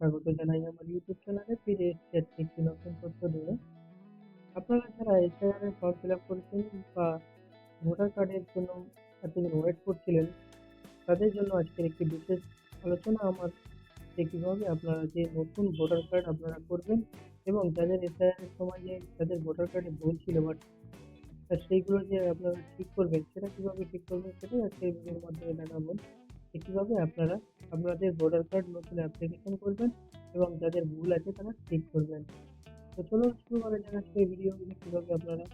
স্বাগত জানাই আমার ইউটিউব চ্যানেলে ফিরে এসেছি আজকে একটি নতুন তথ্য নিয়ে। আপনারা যারা এসআইআর এর ফর্ম ফিল আপ করেছেন বা ভোটার কার্ডের জন্য এতদিন ওয়েট করছিলেন, তাদের জন্য আজকের একটি বিশেষ আলোচনা আমার যে কীভাবে আপনারা যে নতুন ভোটার কার্ড আপনারা করবেন এবং যাদের এসআইআর এর সময় যে তাদের ভোটার কার্ডে ভুল ছিল বাট সেইগুলো যে আপনারা ঠিক করবেন, সেটা কীভাবে ঠিক করবেন, সেটাই আজকে এই ভিডিওর মাধ্যমে দেখাবো যে কীভাবে আপনারা আপনাদের ভোটার কার্ড নতুন অ্যাপ্লিকেশন করবেন এবং যাদের ভুল আছে তারা ঠিক করবেন। তো চলুন শুরু করা যাক আজকে ভিডিওগুলো কীভাবে আপনারা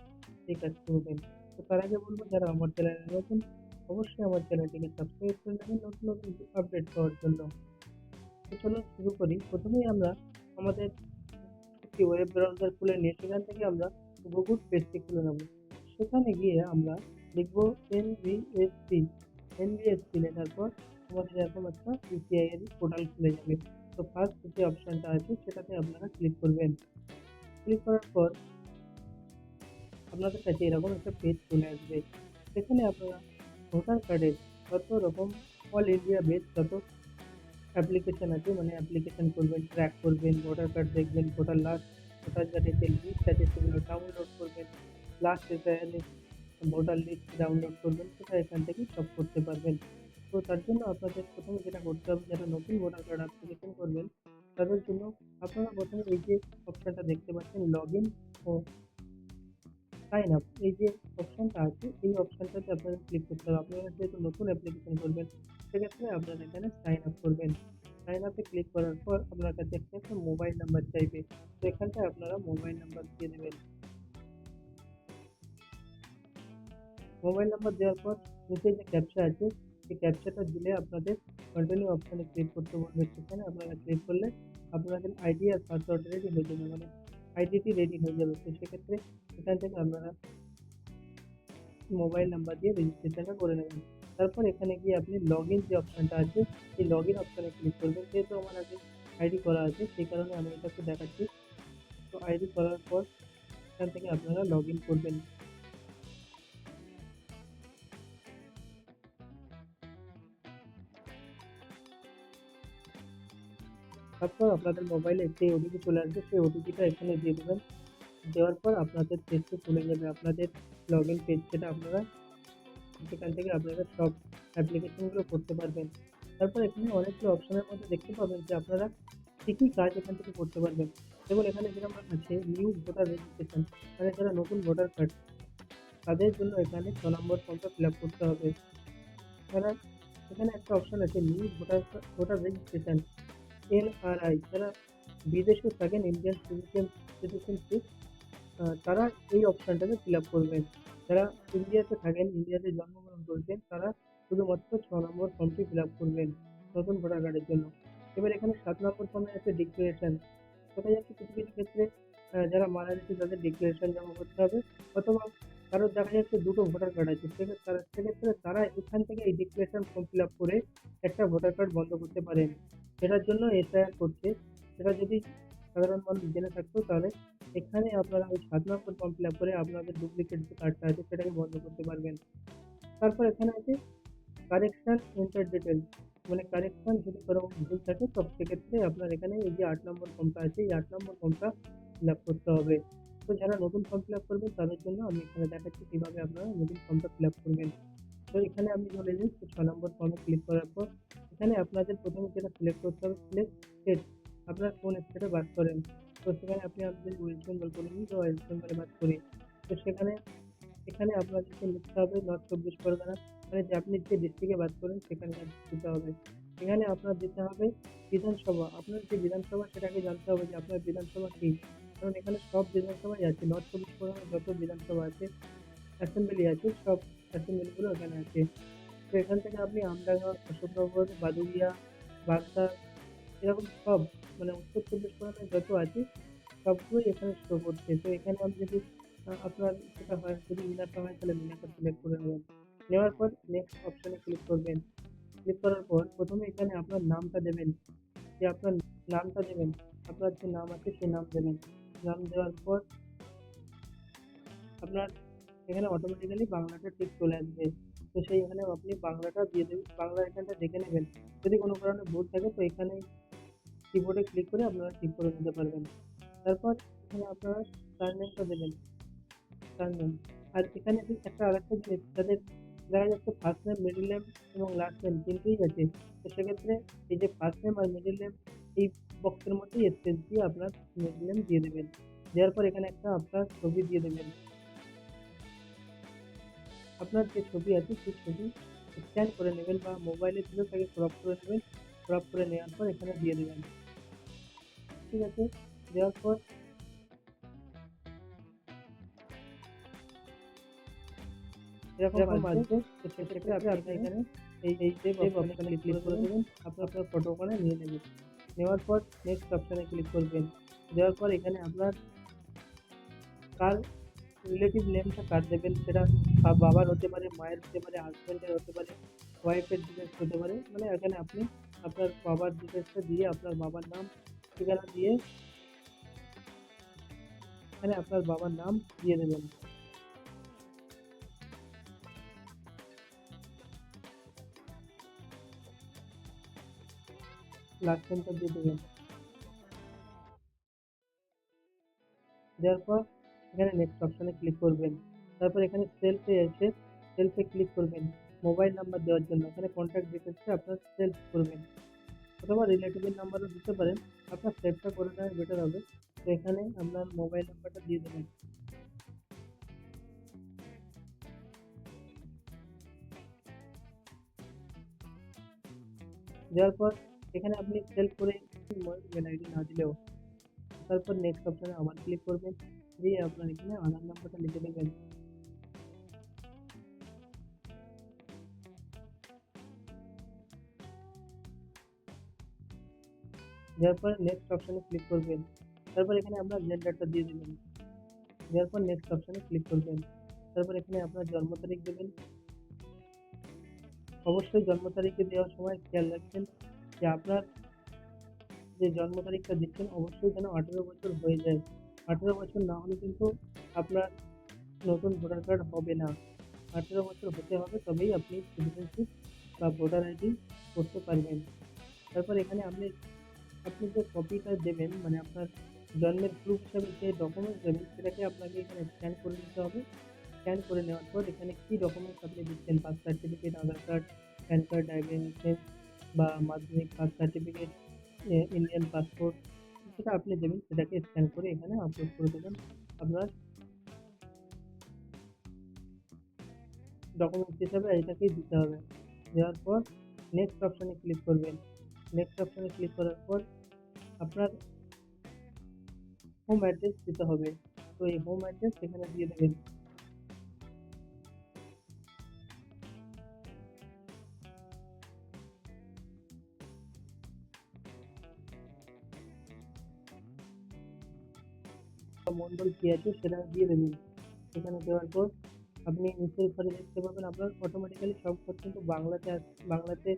এই কাজ করবেন। তো তার আগে বলব, যারা আমার চ্যানেলে নতুন, অবশ্যই আমার চ্যানেলটিকে সাবস্ক্রাইব করে নেবেন নতুন নতুন আপডেট পাওয়ার জন্য। তো চলুন শুরু করি। প্রথমেই আমরা আমাদের একটি ওয়েব ব্রাউজার খুলে নিয়ে সেখান থেকে আমরা গুগল পেজটি খুলে নেব। সেখানে গিয়ে আমরা লিখব এনভিএসসি এনভিএসসি লেখার পর আমাদের এরকম একটা ইউপিআই এর পোর্টাল খুলে যাবে। তো ফার্স্ট যে অপশনটা আছে, সেটাতে আপনারা ক্লিক করবেন। ক্লিক করার পর আপনাদের কাছে এরকম একটা পেজ চলে আসবে। সেখানে আপনারা ভোটার কার্ডের যত রকম অল ইন্ডিয়া বেস যত অ্যাপ্লিকেশন আছে মানে অ্যাপ্লিকেশন করবেন ট্র্যাক করবেন ভোটার কার্ড দেখবেন ভোটার লাস্ট ভোটার কার্ডের যে লিস্ট আছে সেগুলো ডাউনলোড করবেন লাস্ট ভোটার লিস্ট ডাউনলোড করবেন, সেটা এখান থেকে সব করতে পারবেন। তো তার জন্য আপনাদের প্রথমে যেটা করতে হবে, যারা নতুন ভোটার কার্ড অ্যাপ্লিকেশন করবেন, তাদের জন্য আপনারা প্রথমে এই যে অপশানটা দেখতে পাচ্ছেন লগ ইন ও সাইন আপ এই যে অপশানটা আছে, এই অপশানটাতে আপনাদের ক্লিক করতে হবে। আপনারা যেহেতু নতুন অ্যাপ্লিকেশন করবেন, সেক্ষেত্রে আপনারা এখানে সাইন আপ করবেন। সাইন আপে ক্লিক করার পর আপনার কাছে একটা একটা মোবাইল নাম্বার চাইবে, তো এখানটায় আপনারা মোবাইল নাম্বার দিয়ে দেবেন। মোবাইল নাম্বার দেওয়ার পর নিচে যে ক্যাপচা আছে সেই ক্যাপচাটা দিলে আপনাদের কন্টিনিউ অপশানে ক্লিক করতে বলবে সেখানে আপনারা ক্লিক করলে আপনাদের আইডি আর পাসওয়ার্ড রেডি হয়ে যাবে মানে আইডিটি রেডি হয়ে যাবে। তো সেক্ষেত্রে এখান থেকে আপনারা মোবাইল নাম্বার দিয়ে রেজিস্ট্রেশনটা করে নেবেন। তারপর এখানে গিয়ে আপনি লগ ইন যে অপশানটা আছে, সেই লগ ইন অপশানে ক্লিক করবেন। যেহেতু আমার আগে আইডি করা আছে, সেই কারণে আমি এটাকে দেখাচ্ছি। তো আইডি করার পর এখান থেকে আপনারা লগ ইন করবেন। তারপর আপনাদের মোবাইলে যে ওটিপি চলে আসবে, সেই ওটিপিটা এখানে দিয়ে দেবেন। দেওয়ার পর আপনাদের পেজটি খুলে যাবে। আপনাদের লগ ইন পেজ যেটা আপনারা, সেখান থেকে আপনারা সব অ্যাপ্লিকেশনগুলো করতে পারবেন। তারপর এখানে অনেকগুলো অপশনের মধ্যে দেখতে পাবেন যে আপনারা কী কী কাজ এখান থেকে করতে পারবেন। যেমন এখানে যেরকম আছে নিউ ভোটার রেজিস্ট্রেশন মানে যারা নতুন ভোটার কার্ড তাদের জন্য এখানে ছ নম্বর ফর্মটা ফিল আপ করতে হবে। তারা এখানে একটা অপশন আছে new voter voter registration NRI যারা বিদেশে থাকেন ইন্ডিয়ান সিটিজেন সিটিজেনশিপ তারা এই অপশানটাকে ফিল আপ করবেন। যারা ইন্ডিয়াতে থাকেন ইন্ডিয়াতে জন্মগ্রহণ করেছেন তারা শুধুমাত্র ছ নম্বর ফর্মটি ফিল আপ করবেন নতুন ভোটার কার্ডের জন্য। এবার এখানে সাত নম্বর ফর্মে আছে ডিক্লারেশন দেখা যাচ্ছে কিছু কিছু ক্ষেত্রে যারা মারা গেছে, তাদের ডিক্লারেশন জমা করতে হবে। অথবা কারোর দেখা যাচ্ছে দুটো ভোটার কার্ড আছে। সেক্ষেত্রে তারা এখান থেকে এই ডিক্লারেশন ফর্ম ফিল আপ করে একটা ভোটার কার্ড বন্ধ করতে পারেন। সেটার জন্য এসআইআর করছে। সেটা যদি সাধারণ মানুষ জেনে থাকতো, তাহলে এখানে আপনারা ওই সাত নম্বর ফর্ম ফিল আপ করে আপনাদের ডুপ্লিকেট যে কার্ডটা আছে, সেটাকে বন্ধ করতে পারবেন। তারপর এখানে আছে কারেকশান এন্টার ডিটেল মানে কারেকশান যদি কোনো ভুল থাকে, তো সেক্ষেত্রে আপনার এখানে এই যে আট নম্বর ফর্মটা আছে, এই আট নম্বর ফর্মটা ফিল আপ করতে হবে। তো যারা নতুন ফর্ম ফিল আপ করবেন, তাদের জন্য আমি এখানে দেখাচ্ছি কীভাবে আপনারা নতুন ফর্মটা ফিল আপ করবেন। তো এখানে আমি চলে যাই ছ নম্বর ফর্মে ক্লিক করার পর এখানে আপনাদের প্রথমে যেটা সিলেক্ট করতে হবে সিলেক্ট স্টেট আপনার কোন স্টেটে বাস করেন। তো সেখানে আপনি আপনাদের ওয়েস্ট বেঙ্গল নিন তো ওয়েস্ট বেঙ্গলে বাস করি। তো সেখানে, এখানে আপনাদেরকে লিখতে হবে নর্থ চব্বিশ পরগনা। মানে যে আপনি যে ডিস্ট্রিক্টে বাস করেন, সেখানে দিতে হবে। এখানে আপনার দিতে হবে বিধানসভা। আপনার যে বিধানসভা, সেটাকে জানতে হবে যে আপনার বিধানসভা কী? কারণ এখানে সব বিধানসভাই আছে। নর্থ চব্বিশ পরগনার যত বিধানসভা আছে অ্যাসেম্বলি আছে, সব অ্যাসেম্বলিগুলো এখানে আছে। তো এখান থেকে আপনি আমডাঙ্গা, অশোকনগর বাদুরিয়া বাগদা, এরকম সব মানে উত্তর চব্বিশ পরগনায় যত আছে, সবগুলোই এখানে শো করছে। তো এখানে আপনি যদি আপনার সেটা হয়, যদি মিনারটা হয়, তাহলে মিনারটা সিলেক্ট করে নেবেন নেওয়ার পর নেক্সট অপশানে ক্লিক করবেন। ক্লিক করার পর প্রথমে এখানে আপনার নামটা দেবেন। যে আপনার নামটা দেবেন, আপনার যে নাম আছে সেই নাম দেবেন। নাম দেওয়ার পর আপনার এখানে অটোমেটিক্যালি বাংলাটা ঠিক চলে আসবে। তো সেই এখানে আপনি বাংলাটা দিয়ে দেবেন, বাংলা এখানটা দেখে নেবেন। যদি কোনো কারণে ভুল থাকে, তো এখানে কিবোর্ডে ক্লিক করে আপনারা ঠিক করে নিতে পারবেন। তারপর এখানে আপনারা সারনেমটা দেবেন। সারনেম আর এখানে একটা আরেকটা জিনিস তাদের দেখা যাচ্ছে ফার্স্ট নেম মিডল নেম এবং লাস্ট নেম তিনটেই আছে, তো সেক্ষেত্রে এই যে ফার্স্ট নেম আর মিডল নেম এই বক্সের মধ্যেই স্পেস দিয়ে আপনার মিডল নেম দিয়ে দেবেন। দেওয়ার পর এখানে একটা আপনার ছবি দিয়ে দেবেন। আপনার যে ছবি আছে সেই ছবি স্ক্যান করে নেবেন বা মোবাইলে ছিল তাকে ক্রপ করে নেবেন। ক্রপ করে নেওয়ার পর এখানে দিয়ে দেবেন। ঠিক আছে? দেওয়ার পর এরকম আসবে। তো সেক্ষেত্রে আপনি এখানে এই এই অপশানে ক্লিক করে দেবেন। আপনি আপনার ফটো ওখানে নিয়ে নেবেন। নেওয়ার পর নেক্সট অপশানে ক্লিক করবেন। দেওয়ার পর এখানে আপনার কার রিলেটিভ নেমটা কার দেবেন সেটা বা- বাবার হতে পারে মায়ের হতে পারে হাজব্যান্ডের হতে পারে ওয়াইফের ডিটেলস হতে পারে মানে এখানে আপনি আপনার বাবার ডিটেলসটা দিয়ে আপনার বাবার নাম ঠিকানা দিয়ে এখানে আপনার বাবার নাম দিয়ে দেবেন লাস্ট নেমটা দিয়ে দেবেন দেওয়ার পর এখানে নেক্সট অপশানে ক্লিক করবেন। তারপর এখানে সেলফে এসে সেলফে ক্লিক করবেন। মোবাইল নাম্বার দেওয়ার জন্য। এখানে কন্ট্যাক্ট ডিটেলসে আপনার সেলফ করবেন। অথবা রিলেটিভের নাম্বারও দিতে পারেন। আপনার সেভটা করে নেওয়া বেটার হবে। তো এখানে আপনার মোবাইল নাম্বারটা দিয়ে দেবেন। দেওয়ার পর এখানে আপনি সেলফ করে ইমেল আইডি না দিলেও তারপর নেক্সট অপশানে আবার ক্লিক করবেন। দিয়ে আপনার এখানে আধার নাম্বারটা লিখে দেবেন দেওয়ার পর নেক্সট অপশানে ক্লিক করবেন তারপর এখানে আপনার জেন্ডারটা দিয়ে দেবেন দেওয়ার পর নেক্সট অপশানে ক্লিক করবেন তারপর এখানে আপনার জন্ম তারিখ দেবেন অবশ্যই জন্ম তারিখে দেওয়ার সময় খেয়াল রাখবেন যে আপনার যে জন্ম তারিখটা দিচ্ছেন অবশ্যই যেন আঠেরো বছর হয়ে যায় আঠেরো বছর না হলে কিন্তু আপনার নতুন ভোটার কার্ড হবে না। আঠেরো বছর হতে হবে তবেই আপনি সিটিজেনশিপ বা ভোটার আইডি করতে পারবেন। তারপর এখানে আপনি আপনি যে কপিটা দেবেন মানে আপনার জন্মের প্রুফ হিসাবে যে ডকুমেন্টস দেবেন, সেটাকে আপনাকে এখানে স্ক্যান করে নিতে হবে। স্ক্যান করে নেওয়ার পর এখানে কী ডকুমেন্টস আপনি দিচ্ছেন? Birth certificate Aadhaar card PAN card driving licence বা Madhyamik pass certificate Indian passport যেটা আপনি দেবেন, সেটাকে স্ক্যান করে এখানে আপলোড করে দেবেন। আপনার ডকুমেন্টস হিসাবে এটাকেই দিতে হবে। দেওয়ার পর নেক্সট অপশানে ক্লিক করবেন। নেক্সট অপশানে ক্লিক করার পর আপনার হোম অ্যাড্রেস দিতে হবে। তো এই হোম অ্যাড্রেস এখানে দিয়ে দেবেন। মন্ডল কী আছে সেটা দিয়ে দেবেন। সেখানে দেওয়ার পর আপনি নিচের ঘরে দেখতে পাবেন আপনার অটোমেটিক্যালি সব ঘর কিন্তু বাংলাতে বাংলাতে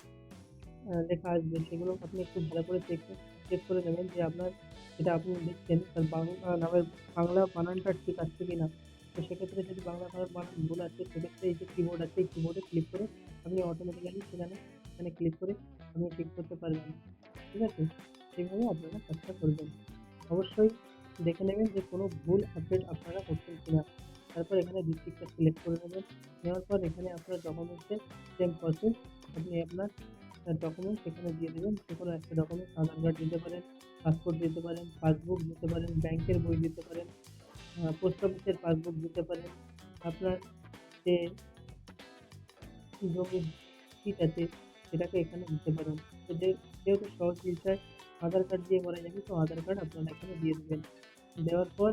লেখা আসবে। সেগুলো আপনি একটু ভালো করে চেক চেক করে নেবেন যে আপনার যেটা আপনি লিখছেন তার বাংলা নামের বাংলা বানানটা ঠিক আসছে কি না তো সেক্ষেত্রে যদি বাংলা নামের বানান ভুল আছে, সেক্ষেত্রে এই যে কিবোর্ড আছে, এই কিবোর্ডে ক্লিক করে আপনি অটোমেটিক্যালি সেখানে এখানে ক্লিক করে আপনি ঠিক করতে পারবেন। ঠিক আছে? সেইভাবে আপনারা কাজটা করবেন। অবশ্যই দেখে নেবেন যে কোনো ভুল আপডেট আপনারা করছেন কিনা। তারপর এখানে ডিস্ট্রিক্টটা সিলেক্ট করে নেবেন। নেওয়ার পর এখানে আপনার ডকুমেন্টসের সেম প্রসেস আপনি আপনার ডকুমেন্টস এখানে দিয়ে দেবেন। যে কোনো একটা ডকুমেন্টস আধার কার্ড দিতে পারেন পাসপোর্ট দিতে পারেন পাসবুক দিতে পারেন, ব্যাংকের বই দিতে পারেন পোস্ট অফিসের পাসবুক দিতে পারেন। আপনার যে জমি ঠিক আছে, সেটাকে এখানে দিতে পারেন। তো যেহেতু সহজ বিষয়, আধার কার্ড দিয়ে করা যাবে, তো আধার কার্ড আপনারা এখানে দিয়ে দেবেন। দেওয়ার পর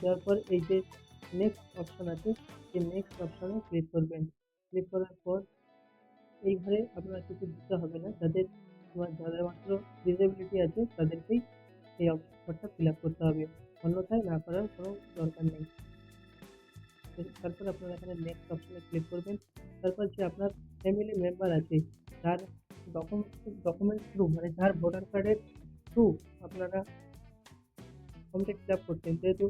দেওয়ার পর এই যে নেক্সট অপশন আছে সেই নেক্সট অপশনে ক্লিক করবেন। ক্লিক করার পর এই ঘরে আপনার কিছু দিতে হবে না। যাদের যাদের মাত্র ডিসেবিলিটি আছে, তাদেরকেই এই অপশনটা ফিল আপ করতে হবে। অন্যথায় না করার কোনো দরকার নেই। তারপর আপনারা এখানে নেক্সট অপশনে ক্লিক করবেন। তারপর যে আপনার ফ্যামিলি মেম্বার আছে, তার ডকুমেন্ট ডকুমেন্টস থ্রু মানে যার ভোটার কার্ডের থ্রু আপনারা ফর্মটা ফিল আপ করছেন। যেহেতু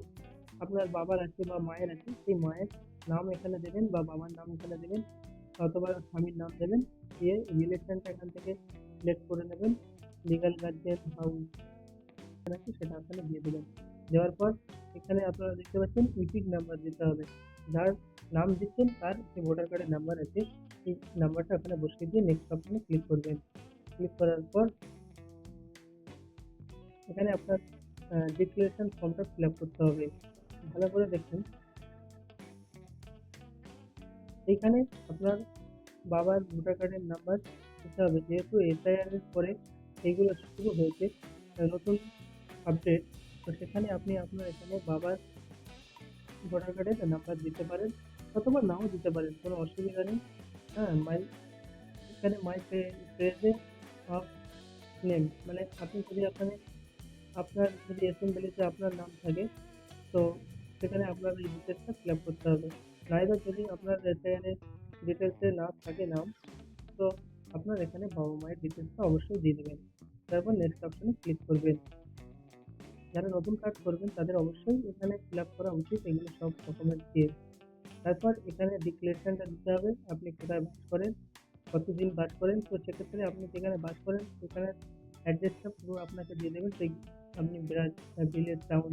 আপনার বাবার আছে বা মায়ের আছে, সেই মায়ের নাম এখানে দেবেন বা বাবার নাম এখানে দেবেন, অথবা স্বামীর নাম দেবেন, দিয়ে রিলেশনটা এখান থেকে সিলেক্ট করে নেবেন। লিগাল গার্জিয়ান হাউস আছে, সেটা আপনারা দিয়ে দেবেন। দেওয়ার পর এখানে আপনারা দেখতে পাচ্ছেন ইপিক নাম্বার দিতে হবে। যার নাম দিচ্ছেন তার যে ভোটার কার্ডের নাম্বার আছে। সেই নাম্বারটা ওখানে বসিয়ে দিয়ে নেক্সট অপশনে ক্লিক করবেন। ক্লিক করার পর এখানে আপনার ডিক্লারেশন ফর্মটা ফিল আপ করতে হবে। ভালো করে দেখুন। এখানে আপনার বাবার ভোটার কার্ডের নাম্বার দিতে হবে। যেহেতু এসআইআর এর পরে এইগুলো শুরু হয়েছে নতুন আপডেট তো সেখানে আপনি আপনার এখানে বাবার ভোটার কার্ডের নাম্বার দিতে পারেন অথবা নাও দিতে পারেন, কোনো অসুবিধা নেই। হ্যাঁ মাই এখানে মাই পেজে অফ নেম মানে আপনি যদি আপনার আপনার যদি অ্যাসেম্বলিতে আপনার নাম থাকে, তো সেখানে আপনার এই ডিটেলসটা ফিল আপ করতে হবে। নাইবা যদি আপনার এসআইআর ডিটেলসে না থাকে নাম, তো আপনার এখানে বাবা মায়ের ডিটেলসটা অবশ্যই দিয়ে দেবেন। তারপর নেক্সট অপশনে ক্লিক করবেন। যারা নতুন কাজ করবেন, তাদের অবশ্যই এখানে ফিল আপ করা উচিত। এগুলো সব ডকুমেন্টস দিয়ে। তারপর এখানে ডিক্লারেশনটা দিতে হবে। আপনি কোথায় বাস করেন, কতদিন বাস করেন, তো সেক্ষেত্রে আপনি যেখানে বাস করেন, সেখানে অ্যাড্রেসটা পুরো আপনাকে দিয়ে দেবেন। সেই আপনি টাউন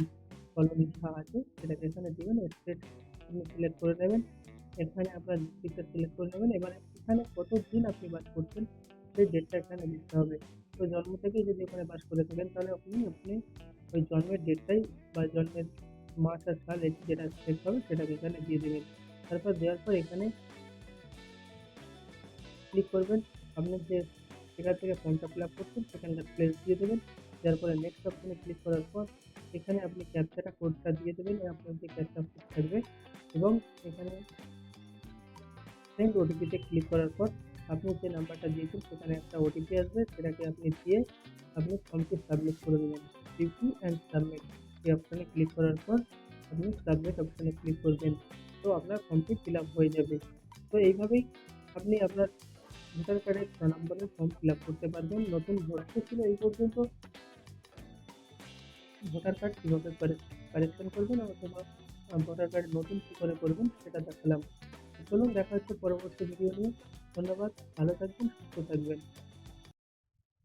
কলোনি যা আছে, সেটাকে এখানে দেবেন স্টেট আপনি সিলেক্ট করে নেবেন। এখানে আপনার ডিস্ট্রিক্টটা সিলেক্ট করে নেবেন, এবারে এখানে কত দিন আপনি বাস করছেন, সেই ডেটটা এখানে লিখতে হবে। তো জন্ম থেকেই যদি ওখানে বাস করে থাকেন, তাহলে আপনি আপনি ওই জন্মের ডেটটাই বা জন্মের মাস আর সাল এটি যেটা সিলেক্ট হবে, সেটাকে এখানে দিয়ে দেবেন। তারপর দেওয়ার পর এখানে ক্লিক করবেন আপনি যে সেখান থেকে ফর্মটা ফিল আপ করছেন সেখানকার প্লেস দিয়ে দেবেন। দেওয়ার পরে নেক্সট অপশনে ক্লিক করার পর এখানে আপনি ক্যাপচাটা কোডটা দিয়ে দেবেন আপনার যে ক্যাপচা কোড থাকবে এবং এখানে সেন্ড ওটিপিতে ক্লিক করার পর আপনি যে নাম্বারটা দিয়েছেন সেখানে একটা ওটিপি আসবে, সেটাকে আপনি দিয়ে আপনি ফর্মটি সাবমিট করে দেবেন রিভিউ অ্যান্ড সাবমিট এই অপশানে ক্লিক করার পর আপনি সাবমিট অপশানে ক্লিক করবেন, তো আপনার ফর্মটি ফিল আপ হয়ে যাবে। তো এইভাবেই আপনি আপনার ভোটার কার্ডের ছ নম্বরের ফর্ম ফিল আপ করতে পারবেন। নতুন ভোটার ছিল এই পর্যন্ত। ভোটার কার্ড কীভাবে কারেকশন করবেন অথবা ভোটার কার্ড নতুন কী করে করবেন সেটা দেখালাম। চলুন দেখা হচ্ছে পরবর্তী ভিডিও নিয়ে। ধন্যবাদ, ভালো থাকবেন, সুস্থ থাকবেন।